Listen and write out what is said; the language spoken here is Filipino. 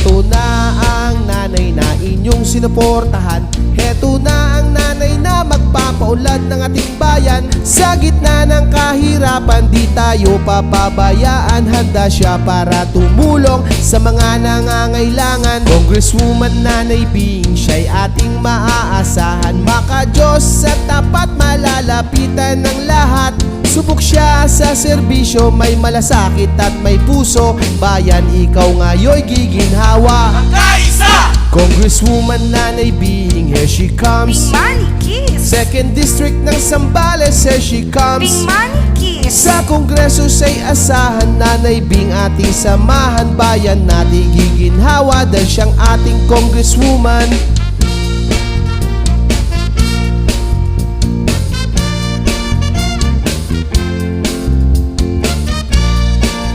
Heto na ang nanay na inyong sinuportahan. Heto na ang nanay na magpapaulad ng ating bayan. Sa gitna ng kahirapan di tayo papabayaan. Handa siya para tumulong sa mga nangangailangan. Congresswoman Nanay Bing siya'y ating maaasahan. Maka-Diyos sa tapat malalapitan ng lahat. Subok siya sa serbisyo, may malasakit at may puso. Bayan, ikaw nga'yo'y giginhawa Kaisa! Congresswoman Nanay Bing, here she Bing comes Money Kiss! Second District ng Sambales, here she Bing comes Money Kiss! Sa Kongreso siya'y asahan Nanay Bing ating samahan Bayan natin giginhawa Dahil siyang ating congresswoman